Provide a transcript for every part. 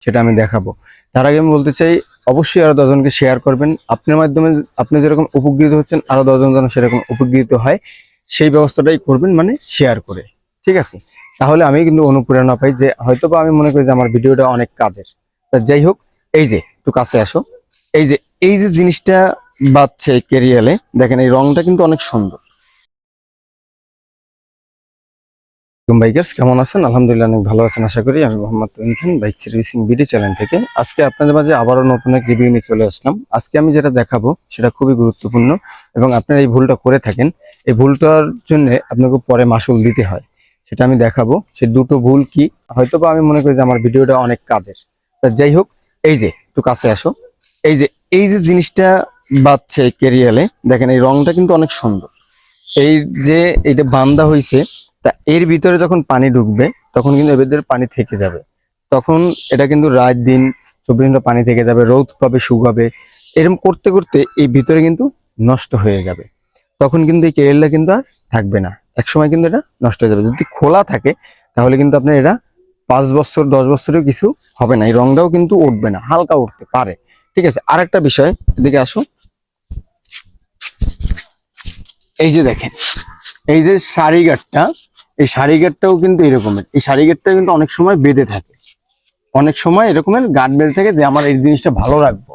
সেটা আমি দেখাবো। তার আগে আমি বলতে চাই, অবশ্যই আরও দশজনকে শেয়ার করবেন। আপনার মাধ্যমে আপনি যেরকম উপকৃত হচ্ছেন, আরও দশজন যেন সেরকম উপকৃত হয়, সেই ব্যবস্থাটাই করবেন মানে শেয়ার করে। ঠিক আছে? তাহলে আমি কিন্তু অনুপ্রেরণা পাই যে হয়তো বা আমি মনে করি যে আমার ভিডিওটা অনেক কাজের। তা যাই হোক, এই যে একটু কাছে আসো। এই যে এই যে জিনিসটা বাচ্ছে কেরিয়ালে দেখেন এই রংটা কিন্তু অনেক সুন্দর। বাইকার্স কেমন আছেন? আলহামদুলিল্লাহ অনেক ভালো আছেন, আশা করি। আমি Mohammad Tuhin Khan bike servicing BD channel থেকে। আজকে আপনাদের মাঝে আবারও নতুন এক রিভিউ নিয়ে চলে আসলাম। আজকে আমি যেটা দেখাবো, সেটা খুবই গুরুত্বপূর্ণ এবং আপনারা এই ভুলটা করে থাকেন। এই ভুলটার জন্য আপনাকে পরে মাসুল দিতে হয়। সেটা আমি দেখাবো, সে দুটো ভুল কি? হয়তো বা আমি মনে করি যে আমার ভিডিওটা অনেক কাজের। তা যাই হোক, এই যে, একটু কাছে আসো। এই যে এই যে জিনিসটা বাচ্ছে কেরিয়ালে দেখেন এই রংটা কিন্তু অনেক সুন্দর। এই যে এটা বান্দা হয়েছে তা এর ভিতরে যখন পানি ঢুকবে, তখন কিন্তু এর ভিতরে পানি থেকে যাবে। তখন এটা কিন্তু রাত দিন চব্বিশ ঘণ্টা পানি থেকে যাবে, রোদ পাবে শুকাবে এরকম করতে করতে এই ভিতরে কিন্তু নষ্ট হয়ে যাবে। তখন কিন্তু এই কেরেলটা কিন্তু আর থাকবে না। এক সময় কিন্তু এটা নষ্ট হয়ে যাবে। যদি খোলা থাকে, তাহলে কিন্তু আপনার এটা পাঁচ বছর, দশ বছরেও কিছু হবে না। এই রংটাও কিন্তু উঠবে না, হালকা উঠতে পারে। ঠিক আছে আর একটা বিষয়, এদিকে আসো। এই যে দেখেন, এই যে গাঠটা এই শাড়ি গেটটাও কিন্তু এরকমের। এই শাড়ি গেটটা কিন্তু অনেক সময় বেঁধে থাকে। অনেক সময় এরকমের গাঠ বেঁধে থাকে যে আমার এই জিনিসটা ভালো রাখব।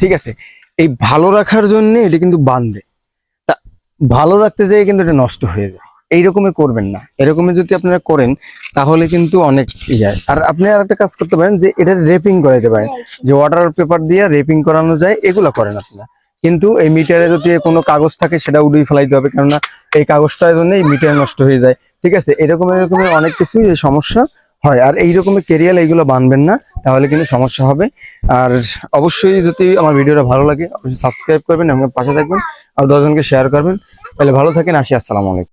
ঠিক আছে? এই ভালো রাখার জন্য এটা কিন্তু বাঁধে। তা ভালো রাখতে যেয়ে কিন্তু এটা নষ্ট হয়ে যায়। এইরকমের করবেন না। এরকমের যদি আপনারা করেন, তাহলে কিন্তু অনেক ইয়ে আর আপনি আর একটা কাজ করতে পারেন যে এটা রেপিং করাইতে পারেন। যে ওয়াটার পেপার দিয়ে রেপিং করানো যায়, এগুলো করেন আপনারা। কিন্তু এই মিটারে যদি কোনো কাগজ থাকে, সেটা উড়িয়ে ফেলাইতে হবে। কেননা এই কাগজটার জন্য এই মিটার নষ্ট হয়ে যায়। ঠিক আছে? এরকম এরকমের অনেক কিছুই সমস্যা হয়। আর এই রকমের কেরিয়াল এইগুলো বানবেন না, তাহলে কিন্তু সমস্যা হবে। আর অবশ্যই যদি আমার ভিডিওটা ভালো লাগে, অবশ্যই সাবস্ক্রাইব করবেন এবং পাশে থাকবেন, আর দশজনকে শেয়ার করবেন। তাহলে ভালো থাকেন, আসি, আসসালামু আলাইকুম।